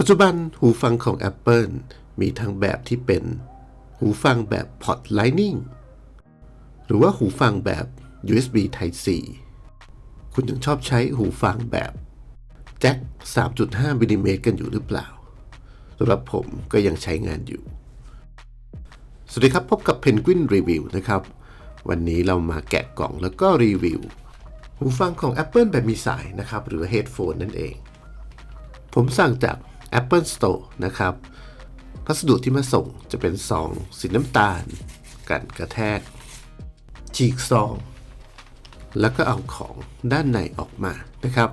ปัจจุบันหูฟังของ Apple มีทั้งแบบที่เป็น หูฟังแบบพอร์ต Lightning หรือว่าหูฟังแบบ USB Type C คุณยังชอบใช้หูฟังแบบแจ็ค 3.5มิลลิเมตรกันอยู่หรือเปล่าสำหรับผมก็ยังใช้งานอยู่ สวัสดีครับพบกับ Penguin Review นะครับ วันนี้เรามาแกะกล่องแล้วก็รีวิว หูฟังของ Apple แบบมีสายนะครับ หรือ Headphone นั่นเอง ผมสั่งจาก Apple Store นะครับพัสดุที่มาส่งจะเป็นซองสีน้ำตาล กันกระแทก ฉีกซอง แล้วก็เอาของด้านในออกมานะครับ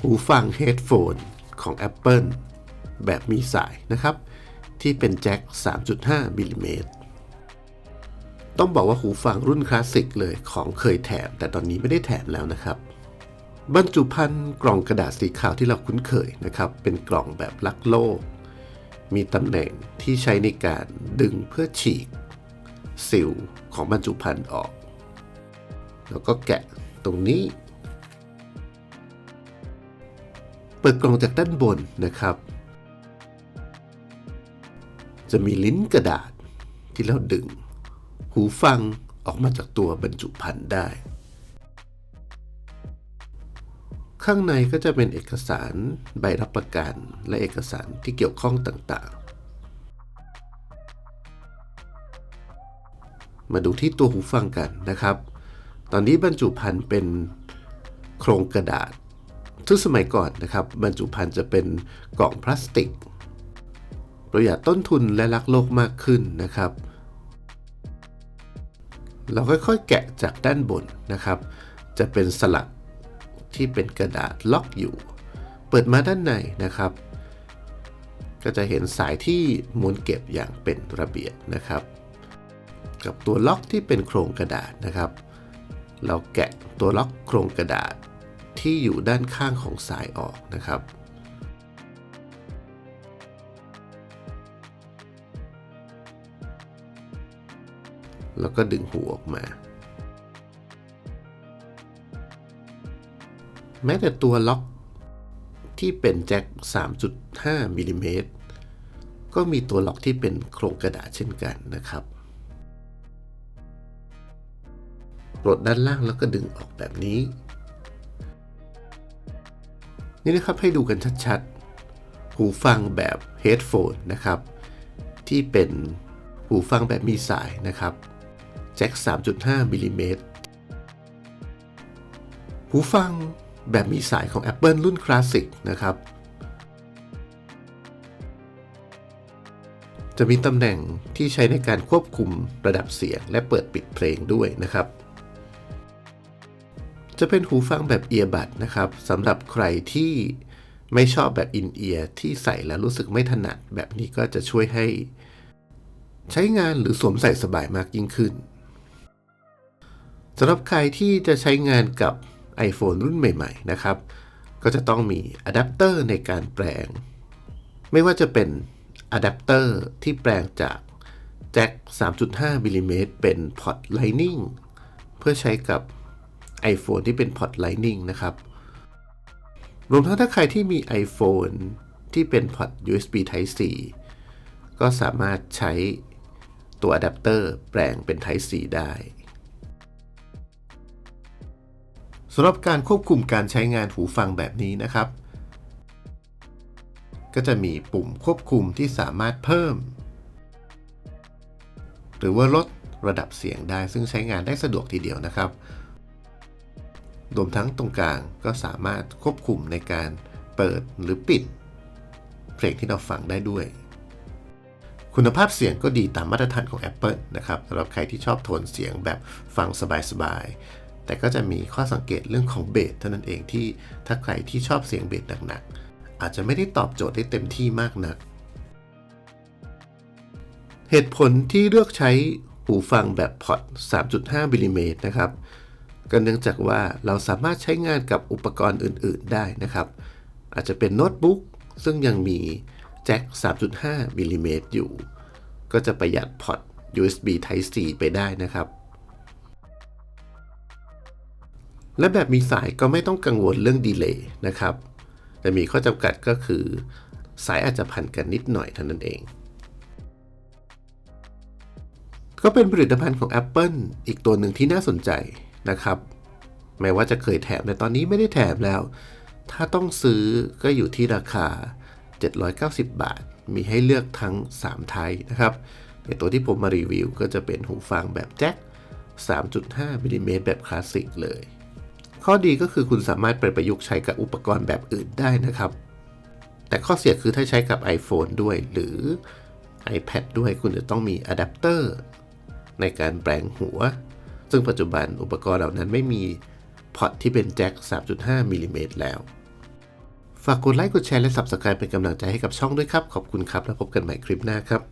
หูฟัง Headphone ของ Apple แบบมีสายนะครับ ที่เป็นแจ็ค 3.5มิลลิเมตรต้องบอกว่าหูฟังรุ่นคลาสสิกเลยของเคยแถม แต่ตอนนี้ไม่ได้แถมแล้วนะครับ บรรจุภัณฑ์กล่องกระดาษสีขาวที่เราคุ้นเคยนะครับ เป็นกล่องแบบลักโลก มีตำแหน่งที่ใช้ในการดึงเพื่อฉีกซิลของบรรจุภัณฑ์ออก แล้วก็แกะตรงนี้ เปิดกล่องจากด้านบนนะครับ จะมีลิ้นกระดาษที่เราดึง หูฟังออกมาจากตัวบรรจุภัณฑ์ได้ ข้างในก็จะเป็นเอกสารใบรับประกัน และเอกสารที่เกี่ยวข้องต่างๆ มาดูที่ตัวหูฟังกันนะครับ ตอนนี้บรรจุภัณฑ์เป็นโครงกระดาษซึ่งสมัยก่อนนะครับ บรรจุภัณฑ์จะเป็นกล่องพลาสติก ประหยัดต้นทุนและรักโลกมากขึ้นนะครับ เราค่อยๆแกะจากด้านบนนะครับ จะเป็นสลัก ที่เป็นกระดาษล็อกอยู่ เปิดมาด้านในนะครับ ก็จะเห็นสายที่ม้วนเก็บอย่างเป็นระเบียบนะครับ กับตัวล็อกที่เป็นโครงกระดาษนะครับ เราแกะตัวล็อกโครงกระดาษที่อยู่ด้านข้างของสายออกนะครับแล้วก็ดึงหูออกมา แม้แต่ตัวล็อกที่เป็นแจ็ค 3.5มิลลิเมตรก็มีตัวล็อกที่เป็นโครงกระดาษเช่นกันนะครับปลดด้านล่างแล้วก็ดึงออกแบบนี้ นี่นะครับให้ดูกันชัดๆ หูฟังแบบ headphone นะครับ ที่เป็นหูฟังแบบมีสายนะครับแจ็ค 3.5มิลลิเมตรหูฟัง แบบมีสายของ Apple รุ่นคลาสสิกนะครับ จะมีตำแหน่งที่ใช้ในการควบคุมระดับเสียงและเปิดปิดเพลงด้วยนะครับ จะเป็นหูฟังแบบเอียร์บัดนะครับสำหรับใครที่ไม่ชอบแบบอินเอียร์ที่ใส่แล้วรู้สึกไม่ถนัด แบบนี้ก็จะช่วยให้ ใช้งานหรือสวมใส่สบายมากยิ่งขึ้นสำหรับใครที่จะใช้งานกับ iPhone รุ่นใหม่ๆนะครับ ก็จะต้องมีอะแดปเตอร์ในการแปลง ไม่ว่าจะเป็นอะแดปเตอร์ที่แปลงจากแจ็ค 3.5 มิลลิเมตรเป็นพอร์ต Lightning เพื่อใช้กับ iPhone ที่เป็นพอร์ต Lightning นะครับ รวมทั้งถ้าใครที่มี iPhone ที่เป็นพอร์ต USB Type C ก็สามารถใช้ตัวอะแดปเตอร์แปลงเป็น Type C ได้ สำหรับการควบคุมการใช้งานหูฟังแบบนี้นะครับ ก็จะมีปุ่มควบคุมที่สามารถเพิ่ม หรือว่าลดระดับเสียงได้ซึ่งใช้งานได้สะดวกทีเดียวนะครับรวมทั้งตรงกลางก็สามารถควบคุมในการเปิดหรือปิด เพลงที่เราฟังได้ด้วย คุณภาพเสียงก็ดีตามมาตรฐานของ Apple นะครับสำหรับใครที่ชอบโทนเสียงแบบฟังสบายๆ แต่ก็จะมีข้อสังเกตเรื่องของเบสเท่านั้นเองที่ถ้าใครที่ชอบเสียงเบสหนักๆ อาจจะไม่ได้ตอบโจทย์ได้เต็มที่มากนัก เหตุผลที่เลือกใช้หูฟังแบบพอร์ต3.5 มิลลิเมตรนะครับก็เนื่องจากว่าเราสามารถใช้งานกับอุปกรณ์อื่น ๆ ได้นะครับ อาจจะเป็นโน้ตบุ๊กซึ่งยังมีแจ็ค 3.5มิลลิเมตรอยู่ ก็จะประหยัดพอร์ต USB Type C ไปได้นะครับ และแบบมีสายก็ไม่ต้องกังวลเรื่องดีเลย์นะครับ แต่มีข้อจำกัดก็คือ สายอาจจะพันกันนิดหน่อยเท่านั้นเอง ก็เป็นผลิตภัณฑ์ของ Apple อีกตัวหนึ่งที่น่าสนใจนะครับ แม้ว่าจะเคยแถมแต่ตอนนี้ไม่ได้แถมแล้ว ถ้าต้องซื้อก็อยู่ที่ราคา 790 บาท มีให้เลือกทั้ง 3 ไทยนะครับในตัวที่ผมมารีวิวก็จะเป็นหูฟังแบบแจ็ค3.5มิลลิเมตรแบบคลาสสิกเลย ข้อดีก็คือคุณสามารถไปประยุกต์ใช้กับอุปกรณ์แบบอื่นได้นะครับ แต่ข้อเสียคือถ้าใช้กับ iPhone ด้วยหรือ iPad ด้วยคุณจะต้องมีอะแดปเตอร์ในการแปลงหัว ซึ่งปัจจุบันอุปกรณ์เหล่านั้นไม่มีพอตที่เป็นแจ็ค 3.5 มิลลิเมตรแล้ว ฝากกดไลค์ กดแชร์ และ Subscribe เป็นกำลังใจให้กับช่องด้วยครับ ขอบคุณครับ แล้วพบกันใหม่คลิปหน้าครับ